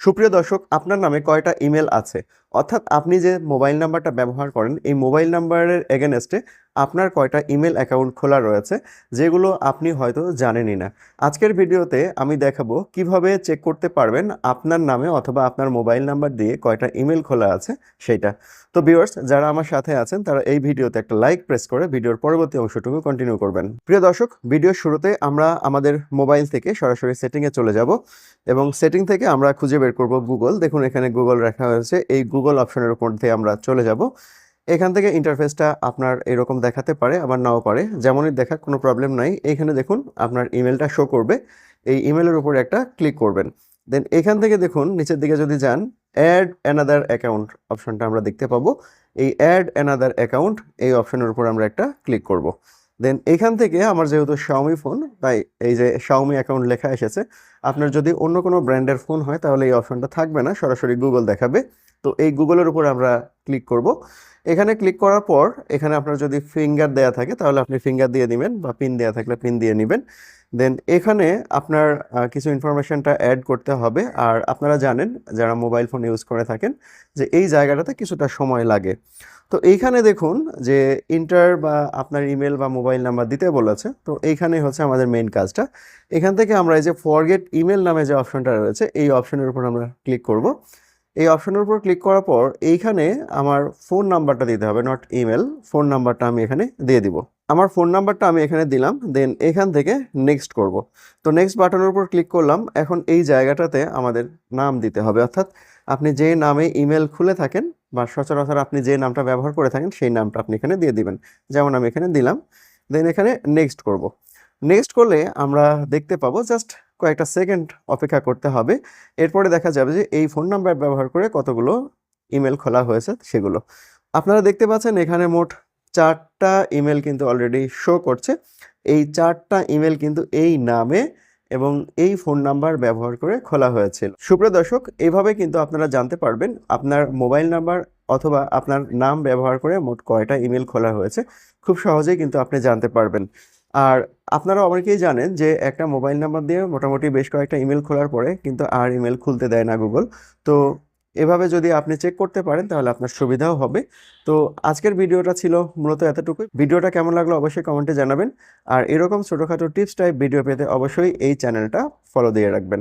সুপ্রিয় দর্শক আপনার নামে কয়টা ইমেল আছে? অর্থাৎ আপনি যে মোবাইল নাম্বারটা ব্যবহার করেন, এই মোবাইল নাম্বারের এগেনস্টে আপনার কয়টা ইমেল অ্যাকাউন্ট খোলা রয়েছে, যেগুলো আপনি হয়তো জানেনই না। আজকের ভিডিওতে আমি দেখাবো কীভাবে চেক করতে পারবেন আপনার নামে অথবা আপনার মোবাইল নাম্বার দিয়ে কয়টা ইমেল খোলা আছে সেটা তো ভিউয়ার্স যারা আমার সাথে আছেন, তারা এই ভিডিওতে একটা লাইক প্রেস করে ভিডিওর পরবর্তী অংশটুকু কন্টিনিউ করবেন। প্রিয় দর্শক ভিডিওর শুরুতে আমরা আমাদের মোবাইল থেকে সরাসরি সেটিংয়ে চলে যাব এবং সেটিং থেকে আমরা খুঁজে বের করব গুগল দেখুন, এখানে গুগল রাখা হয়েছে, এই গুগল অপশনের দিয়ে আমরা চলে যাব। এখান থেকে ইন্টারফেসটা আপনার এরকম দেখাতে পারে, আবার নাও পারে। যেমনই দেখা কোনো প্রবলেম নাই। এখানে দেখুন, আপনার ইমেলটা শো করবে। এই ইমেলের উপরে একটা ক্লিক করবেন। দেন এখান থেকে দেখুন, নিচের দিকে যদি যান অ্যাড অ্যানাদার অ্যাকাউন্ট অপশনটা আমরা দেখতে পাবো। এই অ্যাড অ্যানাদার অ্যাকাউন্ট এই অপশনের উপর আমরা একটা ক্লিক করব। দেন এখান থেকে আমার যেহেতু শাওমি ফোন তাই এই যে শাওমি অ্যাকাউন্ট লেখা এসেছে, আপনার যদি অন্য কোনো ব্র্যান্ডের ফোন হয়, তাহলে এই অপশনটা থাকবে না, সরাসরি গুগল দেখাবে। তো এই গুগলের উপর আমরা ক্লিক করব। এখানে ক্লিক করার পর, এখানে আপনার যদি ফিঙ্গার দেয়া থাকে, তাহলে আপনি ফিঙ্গার দিয়ে দিবেন বা পিন দেয়া থাকলে পিন দিয়ে নেবেন। দেন এখানে আপনার কিছু ইনফরমেশনটা অ্যাড করতে হবে। আর আপনারা জানেন, যারা মোবাইল ফোন ইউজ করে থাকেন, যে এই জায়গাটাতে কিছুটা সময় লাগে। তো এইখানে দেখুন যে ইন্টার বা আপনার ইমেল বা মোবাইল নাম্বার দিতে বলেছে। তো এইখানে হচ্ছে আমাদের মেইন কাজটা। এখান থেকে আমরা এই যে ফরগেট ইমেল নামে যে অপশনটা রয়েছে, এই অপশনের উপর আমরা ক্লিক করব। এই অপশনের উপর ক্লিক করার পর এইখানে আমার ফোন নাম্বারটা দিতে হবে নট ইমেল ফোন নাম্বারটা আমি এখানে দিয়ে দিব। আমার ফোন নাম্বারটা আমি এখানে দিলাম দেন এখান থেকে নেক্সট করব। তো নেক্সট বাটনের উপর ক্লিক করলাম, এখন এই জায়গাটাতে আমাদের নাম দিতে হবে। অর্থাৎ আপনি যে নামে ইমেল খুলে থাকেন বা সচরাচর আপনি যে নামটা ব্যবহার করে থাকেন, সেই নামটা আপনি এখানে দিয়ে দিবেন। যেমন আমি এখানে দিলাম দেন এখানে নেক্সট করব। নেক্সট করলে আমরা দেখতে পাবো জাস্ট কয়েকটা সেকেন্ড অপেক্ষা করতে হবে। এরপরে দেখা যাবে যে এই ফোন নাম্বার ব্যবহার করে কতগুলো ইমেল খোলা হয়েছে সেগুলো। আপনারা দেখতে পাচ্ছেন এখানে মোট চারটা ইমেল কিন্তু অলরেডি শো করছে। এই চারটা ইমেল কিন্তু এই নামে এবং এই ফোন নাম্বার ব্যবহার করে খোলা হয়েছিল। সুপ্রিয় দর্শক এইভাবে কিন্তু আপনারা জানতে পারবেন আপনার মোবাইল নাম্বার অথবা আপনার নাম ব্যবহার করে মোট কয়টা ইমেল খোলা হয়েছে। খুব সহজেই কিন্তু আপনি জানতে পারবেন। আর আপনারা অনেকেই জানেন যে একটা মোবাইল নাম্বার দিয়ে মোটামুটি বেশ কয়েকটা ইমেল খোলার পরে কিন্তু আর ইমেল খুলতে দেয় না গুগল তো এভাবে যদি আপনি চেক করতে পারেন, তাহলে আপনার সুবিধাও হবে। তো আজকের ভিডিওটা ছিল মূলত এতটুকুই। ভিডিওটা কেমন লাগল অবশ্যই কমেন্টে জানাবেন। আর এরকম ছোটোখাটো টিপস টাইপ ভিডিও পেতে অবশ্যই এই চ্যানেলটা ফলো দিয়ে রাখবেন।